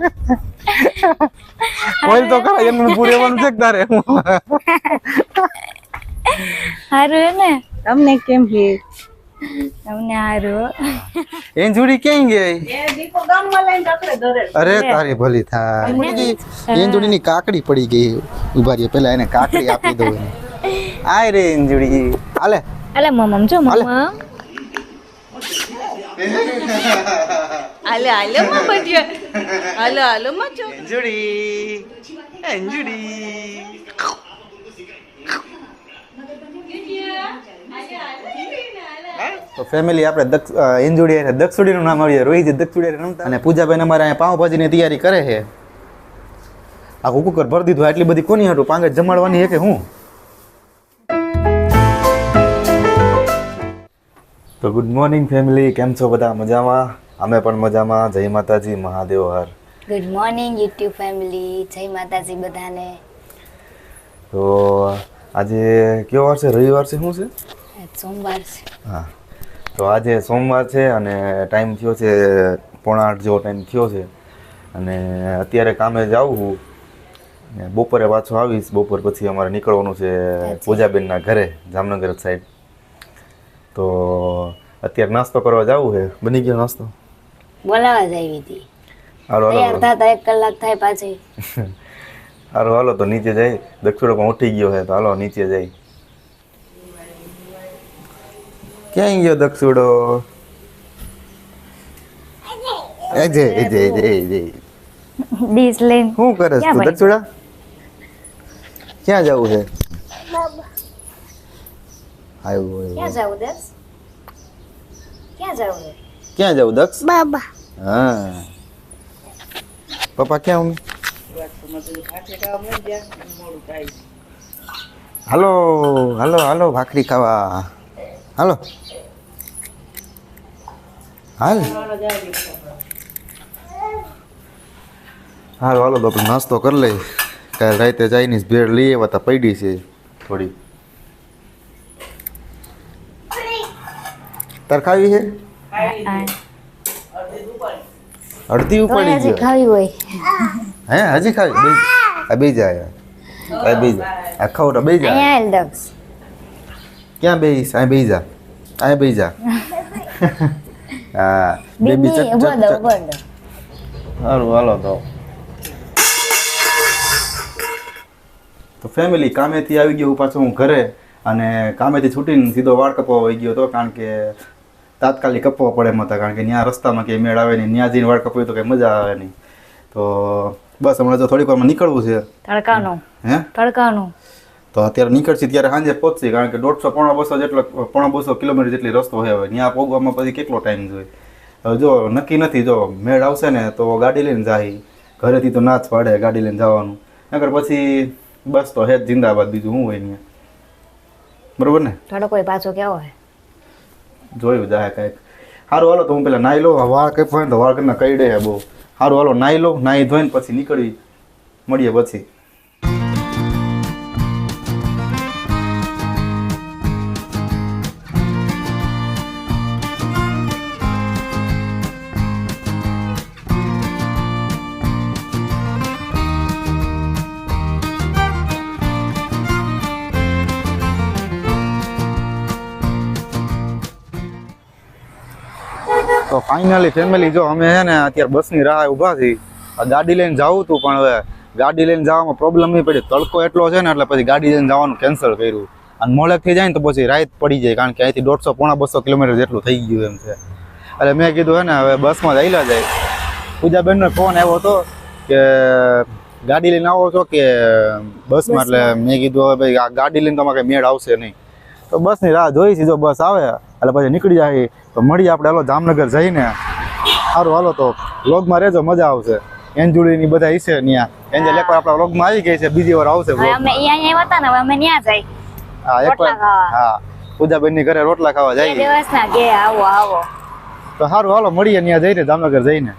કોઈ તો ખરા એનું પૂરે રહેવાનું છે કે તારે? હારું હે ને? તમને કેમ છે? તમને હારું. એન જોડી ક્યાં ગઈ? એ દીપો ગામમાં લઈને રખડે ધરે અરે તારી ભલી થાય. એન જોડી ની કાકડી પડી ગઈ. ઊભા રહી પેલા એને કાકડી આપી દઉં આય રે એન જોડી. હાલે. અલે મમમ જો હાલે. હાલે હાલે માં બઢિયા હાલો હાલો માં છો એન જોડી તો ફેમિલી આપણે અને દક્ષુડીનું નામ આવ્યું રોહિત દક્ષુડી રમતા અને પૂજાબેન અમારે અહીંયા પાવભાજીની તૈયારી કરે છે. આખું કુકર ભરી દીધું આટલી બધી કોની હાટું? પાંગે જમાડવાની છે કે હું? તો ગુડ મોર્નિંગ ફેમિલી કેમ છો બધા? મજામાં? અમે પણ મજામાં. જય માતાજી Mahadev Har. Good morning YouTube family જય માતાજી બધાને. તો આજે કયો વાર છે? રવિવાર છે? શું છે? સોમવાર છે. હા. તો આજે સોમવાર છે અને ટાઈમ થયો છે પોણા આઠ જેવો ટાઈમ થયો છે. અને અત્યારે કામે જાઉં ને બપોરે પાછો આવીશ. બપોર પછી અમારે નીકળવાનું છે પૂજાબેનના ઘરે જામનગર સાઈડ તો અત્યારે નાસ્તો કરવા જવું છે. બની ગયો નાસ્તો? બોલાવા જ આવી હતી. હાલો તૈયાર થતા એક કલાક થાય પાછી. હાલો હાલો તો નીચે જાય દક્ષિણો પણ ઉઠી ગયો છે તો હાલો નીચે જાય ક્યાં ગયો દક્ષુડો એ જય એ જય એ જય ડીશ લઈને. શું કરે છે? તું દક્ષુડા ક્યાં જવું છે? આવ્યું ક્યાં જવું દસ? ક્યાં જવું છે ક્યાં જવું દક્ષ? બાબા. હા. પપ્પા ક્યાં મમ્મી? હાલો હાલો હાલો ભાખરી ખાવા. હાલો. હાલ. હાલો હાલો બાપુ નાસ્તો કરી લઈ. કાલે રાતે ચાઇનીઝ ભેળ લઈ આવ્યા તા પડી છે થોડી. તાર ખાવી છે. અડધી ઉપાડી ગયો. ખાવી હોય. હે હજી ખાવી? આ બે જાય આ બે આ ખાવ તો બે જાય અહીંયા ડક્સ ક્યાં બેહીશ આ બે જા આ બે જા હા બેબી ચક ચક. સારું હાલો તો. તો ફેમિલી કામેથી આવી ગયો પાછો હું ઘરે. અને કામેથી છૂટીને સીધો વાળ કપાવવા આવી ગયો હતો કારણ કે તાત્કાલિક કપવા પડે એમ હતા કારણ કે ત્યાં રસ્તામાં કંઈ મેળ આવે નહીં ત્યાં જઈને વાળ કપાવી તો કંઈ મજા આવે નહીં. તો બસ હમણાં જો થોડીક વારમાં નીકળવું છે. તડકાનું. હે? તડકાનું. તો અત્યારે નીકળશે ત્યારે સાંજે પહોંચશે કારણ કે દોઢસો પોણા બસો જેટલો પોણા બસો કિલોમીટર જેટલી રસ્તો હોય હવે. ત્યાં પહોંચવામાં પછી કેટલો ટાઈમ જોઈએ? હવે જો નક્કી નથી જો મેળ આવશે ને તો ગાડી લઈને જાય ઘરેથી તો ના જ પાડે ગાડી લઈને જવાનું. નકર પછી બસ તો હેજ જિંદાબાદ બીજું શું હોય ત્યાં? બરોબર ને? થોડો કોઈ પાછો કેવો હોય જોયું જાય કાંઈક. સારું હાલો, તો હું પેલા નાહી લો વાળ કઈ તો વાળ કરીને કહી દે બહુ. સારું હાલો નાહી લો નાહી ધોઈને પછી નીકળી મળીએ પછી. તો ફાઇનલી ફેમિલી જો અમે છે ને અત્યારે બસની રાહ ઊભા છીએ. ગાડી લઈને જવું હતું પણ હવે ગાડી લઈને જવામાં પ્રોબ્લેમ નહીં પડી. તડકો એટલો છે ને એટલે પછી ગાડી લઈને જવાનું કેન્સલ કર્યું. અને મોડેક થઈ જાય ને તો પછી રાત પડી જાય કારણ કે અહીંથી દોઢસો પોણા બસો કિલોમીટર જેટલું થઈ ગયું એમ છે. એટલે મેં કીધું હે ને હવે બસમાં જઈલા જાય. પૂજાબેનનો ફોન આવ્યો હતો કે ગાડી લઈને આવો છો કે બસમાં? એટલે મેં કીધું હવે ભાઈ ગાડી લઈને તમારે કંઈ મેળ આવશે નહીં. તો બસની રાહ જોઈ છે જો બસ આવે એટલે પછી નીકળી જાય. તો મળીએ આપણે હાલો જામનગર જઈને. સારું હાલો તો વ્લોગમાં રહેજો મજા આવશે. એન્જુડીની બધા હશે ત્યાં એન્જલ એકવાર આપણા વ્લોગમાં આવી ગઈ છે બીજી વાર આવશે અમે અહીંયા હતા ને અમે ત્યાં જાય. હા એકવાર રોટલા ખાવા. હા પૂજાબેનની ઘરે રોટલા ખાવા જાય. દિવસના કે આવો આવો. તો સારું હાલો મળીએ ત્યાં જઈને જામનગર જઈને.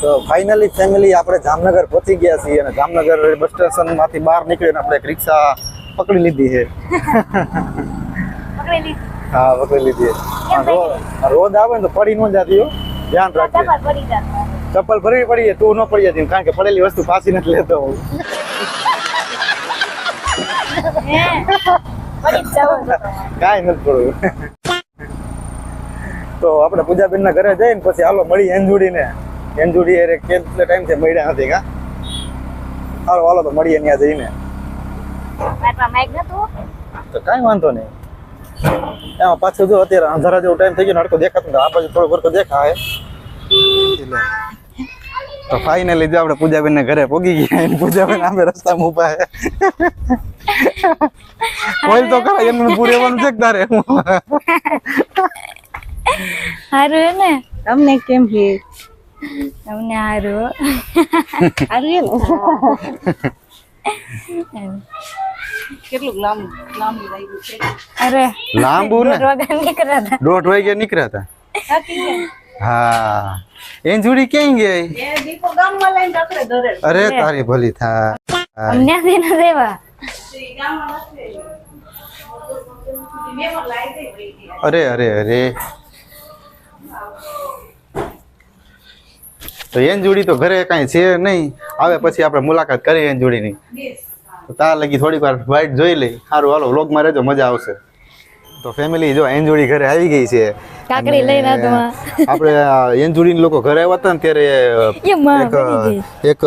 તો ફાઇનલી ફેમિલી આપણે જામનગર પહોંચી ગયા છીએ અને જામનગર બસ સ્ટેશનમાંથી બહાર નીકળીને આપણે એક રિક્ષા પકડી લીધી છે. હા પકડી લીધી છે. રોજ આવે ને તો પડી ન જાતી ધ્યાન રાખજે. ચપ્પલ ભરવી પડી તું ન પડી જતી કારણ કે પડેલી વસ્તુ પાછી નથી લેતો હું. કાંઈ નથી પડવું તો આપણે પૂજાબેન ના ઘરે જઈને પછી હાલો મળી એનજુડી ને એનજુડી અરે ટાઈમથી મળ્યા નથી કા? હાલો હાલો તો મળીએ ત્યાં જઈને. તો કાંઈ વાંધો નહીં. એમાં પાછું જો અત્યારે અંધારા જેવો ટાઈમ થઈ ગયો ને હડકો દેખાતો આ બાજુ થોડો ઘરકો દેખાય. તો ફાઈનલી જો આપણે પૂજાબેન ને ઘરે પોગી ગયા અને પૂજાબેન આમે રસ્તામાં ઊભા છે. કોઈ તો ખરા એનું પૂરેવાનું છે કે તારે? હારું ને? તમને કેમ છે? તમને હારું. હારું એમ. કેટલું લાંબુ લાંબુ લાગ્યું છે. અરે લાંબુ ને? દોઢ વાગે નીકળ્યા હતા. હા એન જોડી ક્યાં ગઈ? અરે તારી ભલી થા ન દેવા. અરે અરે અરે. તો એન જોડી તો ઘરે કઈ છે નહીં. આવે પછી આપણે મુલાકાત કરીએ એન જોડીની. તો તાર લગી થોડીક વાર વાઇટ જોઈ લઈ. સારું હાલો વ્લોગમાં રહેજો મજા આવશે. તો ફેમિલી જો એનજોડી ઘરે આવી ગઈ છે. કાકડી લઈને આપણે એન લોકો ઘરે આવ્યા હતા ને ત્યારે એક એક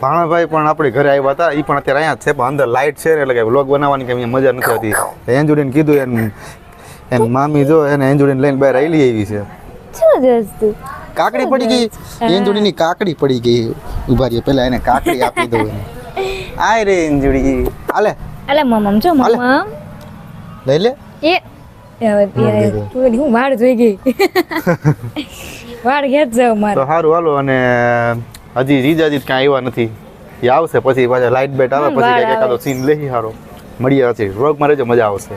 ભાણાભાઈ પણ આપણે ઘરે આવ્યા હતા. એ પણ અત્યારે અહીંયા છે પણ અંદર લાઇટ છે એટલે કે વ્લોગ બનાવવાની કે મજા નથી આવતી. એન જોડીને કીધું એમ એમ મામી જો એને એન જોડીને લઈને બહાર આવેલી આવી છે. કાકડી પડી ગઈ? એન જોડીની કાકડી પડી ગઈ. ઊભા રહીએ પહેલા એને કાકડી આપી દઉં આય રે એન જોડી આલે મમમ જો હાલે. મમમ. લઈ લે. એ તું એની હું વાળ જોઈ ગઈ. વાળ ઘેર જાવ મારે. તો સારું હાલો અને હજી રીજાજી ક્યાં આવ્યા નથી. એ આવશે પછી પાછા લાઇટ બેટ આવે પછી એકાદો સીન લઈ સારો મળીએ પછી. વ્લોગમાં રહેજો મજા આવશે.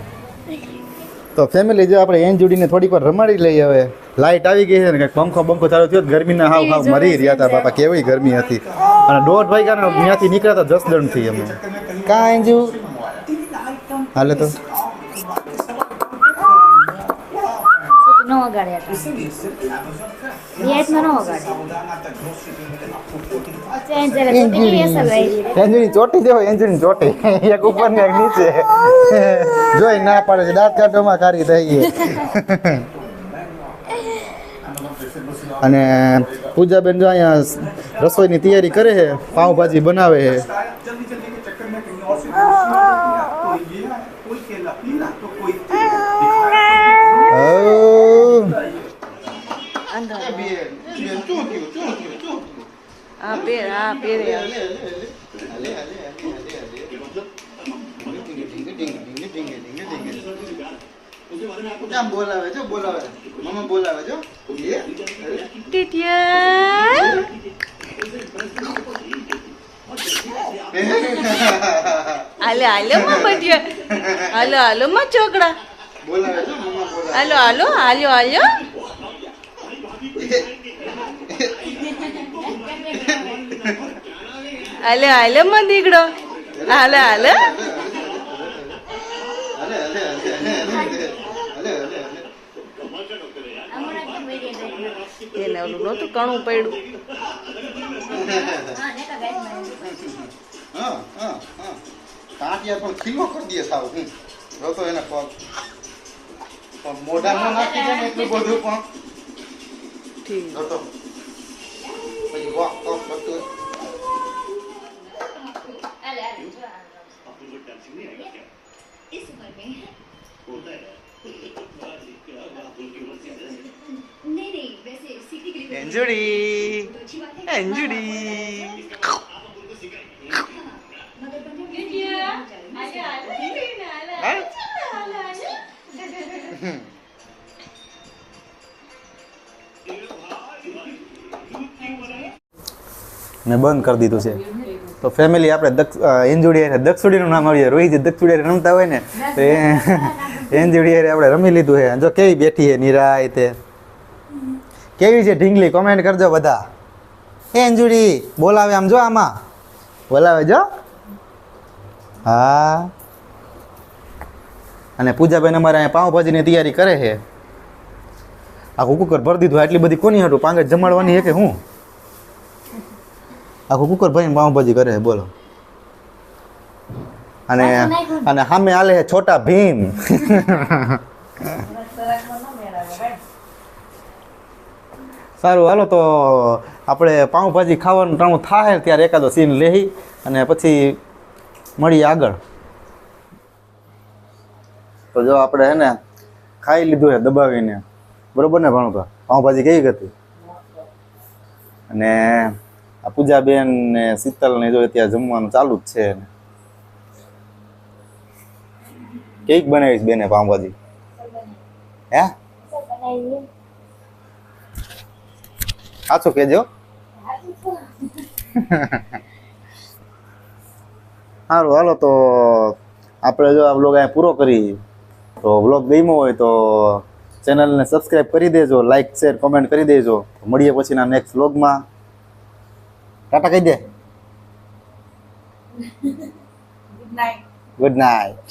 તો ફેમિલી જો આપણે એન જોડીને થોડીક વાર રમાડી લઈએ હવે. લાઇટ આવી ગઈ છે ને કંઈક પંખો બંખો ચાલુ થયો તો ગરમીના હાવ હાવ મરી રહ્યા હતા બાપા કેવી ગરમી હતી. અને દોઢ વાગ્યાના ત્યાંથી નીકળ્યા હતા જસદણથી અમે કાંઈ જેવું? હાલે તો. ચોટી દેવો એન્જિનની ચોટી. એક ઉપર ને એક નીચે. જોઈ ના પડે છે. દાંત કાઢવામાં કાઢી થઈ ગઈ. અને પૂજાબેન જો અહીંયા રસોઈની તૈયારી કરે છે પાઉંભાજી બનાવે છે. આ પેર આ પેરે બોલાવે છે બોલાવે મમ્મા બોલાવે છો ટીટિયા. હાલો હાલો માં બટિયા હાલો હાલો માં બોલાવે હાલો હાલો. હાલો હાલો હાલો હાલો માં દીકડો હાલો હાલો. એને ઓલું નહોતું કણું પડ્યું. હા હા હા. કાંટિયા પણ ખીલો કરી દે સાવ હું જોતો એને પગ પણ મોઢામાં નાખી દે ને એટલું બધું પણ. ઠીક. જોતો પછી વાહ વાહ બધું. એન્જુડી એન્જુડી મેં બંધ કરી દીધું છે. તો ફેમિલી આપણે દક્ષ એન્જુડી દક્ષુડીનું નામ આવીએ. રોહિત દક્ષુડી રમતા હોય ને, તો એ એન્જુડી આપણે રમી લીધું છે. જો કેવી બેઠી છે, નિરાય તે. કેવી છે, ઢીંગલી? કોમેન્ટ કરજો બધા. એ એન્જુડી, બોલાવે આમ જો આમાં. બોલાવે જો. હા. અને પૂજાબેન અમારે અહીંયા પાઉંભાજીની તૈયારી કરે છે. આ કુકર ભરી દીધું આટલી બધી કોની હતું પાંગત જમાડવાની છે કે હું? આખું કુકર ભરીને પાઉંભાજી કરે છે બોલો. અને અને સામે હાલે છે છોટા ભીમ. સારું હાલો તો આપણે પાઉંભાજી ખાવાનું ટાણું થાય ત્યારે એકાદો સીન લેહી અને પછી મળીએ આગળ. તો જો આપણે હે ને ખાઈ લીધું છે દબાવીને. બરોબર ને ભણું પાઉંભાજી કેવી હતી? અને આ પૂજાબેન ને શીતલ ને જો ત્યાં જમવાનું ચાલુ જ છે કેક બનાવીશ બેને પાઉંભાજી? હે? સાચું કેજો. સારું હાલો તો આપણે જો આ બ્લોગ અહીંયા પૂરો કરી. તો બ્લોગ ગમ્યો હોય તો ચેનલને સબસ્ક્રાઈબ કરી દેજો લાઈક શેર કોમેન્ટ કરી દેજો. મળીએ પછીના નેક્સ્ટ બ્લોગમાં ટાટા કહી દે good night good night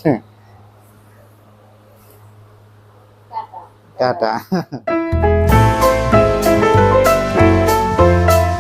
tata